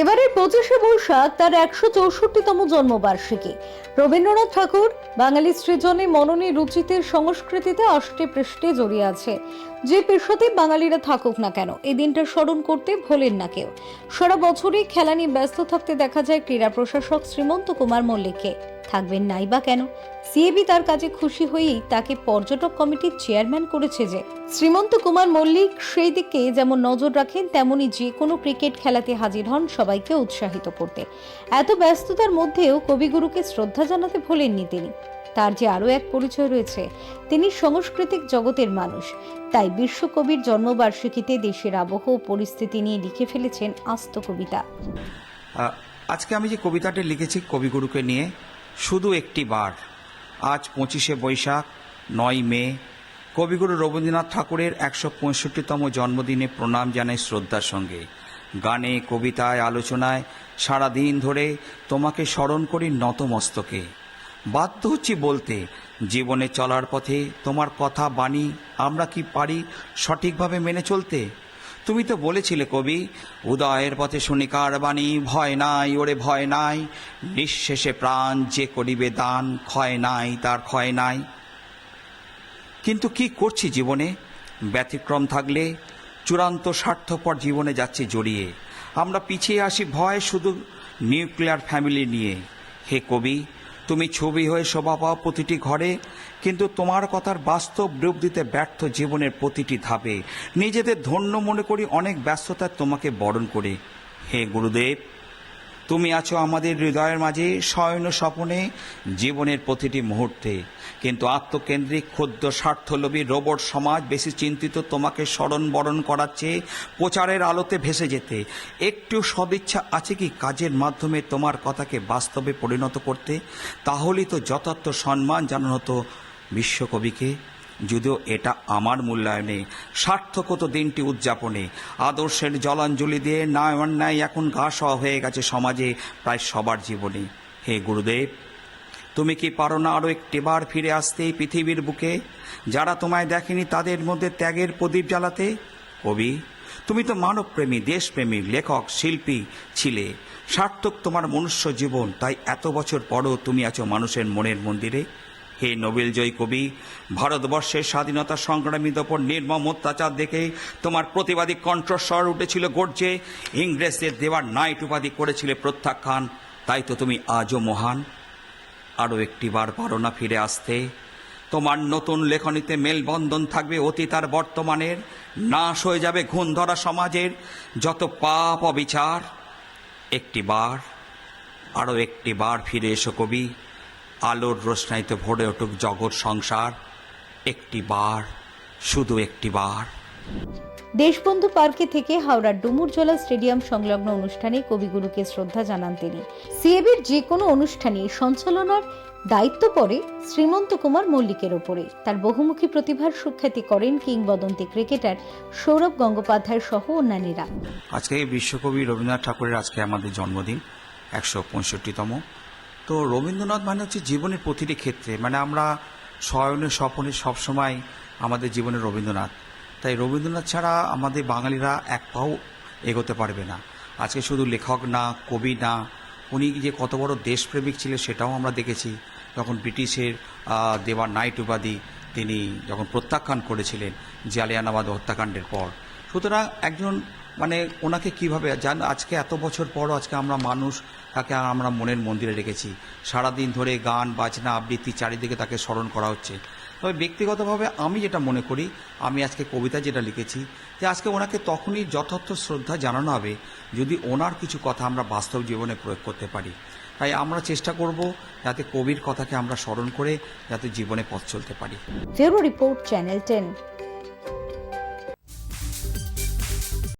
এবারের পঁচিশে বৈশাখ তার একশো চৌষট্টিতম জন্মবার্ষিকী। রবীন্দ্রনাথ ঠাকুর, বাঙালি সৃজনে মননে রুচিতে সংস্কৃতিতে অষ্টে পৃষ্ঠে জড়িয়ে আছে। যে পেশাতে বাঙালিরা থাকুক না কেন, এই দিনটা স্মরণ করতে ভোলেন না কেউ। সারা বছরই খেলা নিয়ে ব্যস্ত থাকতে দেখা যায় ক্রীড়া প্রশাসক শ্রীমন্ত কুমার মল্লিককে। থাকবেন নাই বা কেন? সিএবি তার কাজে খুশি হয়েই তাকে পর্যটক কমিটির চেয়ারম্যান করেছে যে, শ্রীমন্ত কুমার মল্লিক সেই দিকে যেমন নজর রাখেন, তেমনি যে কোনো ক্রিকেট খেলাতে হাজির হন সবাইকে উৎসাহিত করতে। এত ব্যস্ততার মধ্যেও কবিগুরুকে শ্রদ্ধা জানাতে ভোলেননি তিনি। তার যে আরও এক পরিচয় রয়েছে, তিনি সাংস্কৃতিক জগতের মানুষ। তাই বিশ্বকবির জন্মবার্ষিকীতে দেশের আবহ পরিস্থিতি নিয়ে লিখে ফেলেছেন আস্ত কবিতা। আজকে আমি যে কবিতাটি লিখেছি কবিগুরুকে নিয়ে, শুধু একটি বার। আজ পঁচিশে বৈশাখ, নয় মে। কবিগুরু রবীন্দ্রনাথ ঠাকুরের একশো পঁয়ষট্টিতম জন্মদিনে প্রণাম জানাই শ্রদ্ধার সঙ্গে। গানে, কবিতায়, আলোচনায় সারা দিন ধরে তোমাকে স্মরণ করি নতমস্তকে। বাধ্য হচ্ছি বলতে, জীবনে চলার পথে তোমার কথা, বাণী আমরা কি পারি সঠিকভাবে মেনে চলতে? তুমি তো বলেছিলে কবি, উদয়ের পথে শুনিকার বাণী, ভয় নাই, ওরে ভয় নাই, নিঃশেষে প্রাণ যে করিবে দান, ক্ষয় নাই, তার ক্ষয় নাই। কিন্তু কি করছি জীবনে? ব্যতিক্রম থাকলে চূড়ান্ত স্বার্থপর জীবনে যাচ্ছে জড়িয়ে। আমরা পিছিয়ে আসি ভয় শুধু নিউক্লিয়ার ফ্যামিলি নিয়ে। হে কবি, তুমি ছবি হয়ে শোভা পাও প্রতিটি ঘরে, কিন্তু তোমার কথার বাস্তব রূপ দিতে ব্যর্থ জীবনের প্রতিটি ধাপে। নিজেদের ধন্য মনে করি অনেক ব্যস্ততায় তোমাকে বরণ করে। হে গুরুদেব তুমি আছো আমাদের হৃদয়ের মাঝে, শয়ন স্বপনে, জীবনের প্রতিটি মুহূর্তে। কিন্তু আত্মকেন্দ্রিক, ক্ষুদ্র, স্বার্থলোভী রোবট সমাজ বেশি চিন্তিত তোমাকে স্মরণ বরণ করাচ্ছে প্রচারের আলোতে ভেসে যেতে। একটু সদিচ্ছা আছে কি কাজের মাধ্যমে তোমার কথাকে বাস্তবে পরিণত করতে? তাহলেই তো যথার্থ সম্মান জানানো হতো বিশ্বকবিকে। যদিও এটা আমার মূল্যায়নে সার্থকত দিনটি উদযাপনে। আদর্শের জলাঞ্জলি দিয়ে ন্যায় অন্যায় এখন ঘাস হয়ে গেছে সমাজে প্রায় সবার জীবনে। হে গুরুদেব, তুমি কি পারো না আরও একটিবার ফিরে আসতে পৃথিবীর বুকে? যারা তোমায় দেখেনি তাদের মধ্যে ত্যাগের প্রদীপ জ্বালাতে? কবি, তুমি তো মানবপ্রেমী, দেশপ্রেমী, লেখক, শিল্পী ছিলে। সার্থক তোমার মনুষ্য জীবন, তাই এত বছর পরও তুমি আছো মানুষের মনের মন্দিরে। হে নোবেল জয়ী কবি ভারতবর্ষের স্বাধীনতা সংগ্রামীদের ওপর নির্মম অত্যাচার দেখে তোমার প্রতিবাদী কণ্ঠস্বর উঠেছিল গর্জে। ইংরেজদের দেওয়ার নাইট উপাধি করেছিলে প্রত্যাখ্যান। তাই তো তুমি আজও মহান। আরও একটিবার পারো না ফিরে আসতে। তোমার নতুন লেখনীতে মেলবন্ধন থাকবে অতীত আর বর্তমানের। নাশ হয়ে যাবে ঘুণ ধরা সমাজের যত পাপ অবিচার। একটিবার আরও একটিবার ফিরে এসো কবি। আলোর রোশনাইতে ভরে উঠুক জগৎ সংসার। একটি বার শুধু একটি বার। দেশবন্ধু পার্কে থেকে হাওড়ার ডুমুরজলা স্টেডিয়াম সংলগ্ন অনুষ্ঠানে কবিগুরুকে শ্রদ্ধা জানান তিনি। সিএবির যে কোনো অনুষ্ঠানে সঞ্চালনার দায়িত্ব পড়ে শ্রীমন্ত কুমার মল্লিকের ওপরে। তার বহুমুখী প্রতিভার সুখ্যাতি করেন কিংবদন্তি ক্রিকেটার সৌরভ গঙ্গোপাধ্যায় সহ অন্যান্যরা। আজকে বিশ্বকবি রবীন্দ্রনাথ ঠাকুরের আজকে আমাদের জন্মদিন একশো পঁয়ষট্টিতম। তো রবীন্দ্রনাথ মানে হচ্ছে জীবনের প্রতিটি ক্ষেত্রে মানে আমরা শয়নে, স্বপনে সবসময় আমাদের জীবনে রবীন্দ্রনাথ। তাই রবীন্দ্রনাথ ছাড়া আমাদের বাঙালিরা এক পাও এগোতে পারবে না। আজকে শুধু লেখক না, কবি না, উনি যে কত বড় দেশপ্রেমিক ছিলেন সেটাও আমরা দেখেছি। যখন ব্রিটিশের দেওয়া নাইট উপাধি তিনি যখন প্রত্যাখ্যান করেছিলেন জালিয়ানাবাদ হত্যাকাণ্ডের পর। সুতরাং একজন মানে ওনাকে কীভাবে, জান, আজকে এত বছর পরও আজকে আমরা মানুষ তাকে আমরা মনের মন্দিরে রেখেছি। সারাদিন ধরে গান, বাজনা, আবৃত্তি চারিদিকে তাকে স্মরণ করা হচ্ছে। তবে ব্যক্তিগতভাবে আমি যেটা মনে করি, আমি আজকে কবিতা যেটা লিখেছি যে আজকে ওনাকে তখনই যথার্থ শ্রদ্ধা জানানো হবে যদি ওনার কিছু কথা আমরা বাস্তব জীবনে প্রয়োগ করতে পারি। তাই আমরা চেষ্টা করব যাতে কবির কথাকে আমরা স্মরণ করে যাতে জীবনে পথ চলতে পারি। Report channel ten.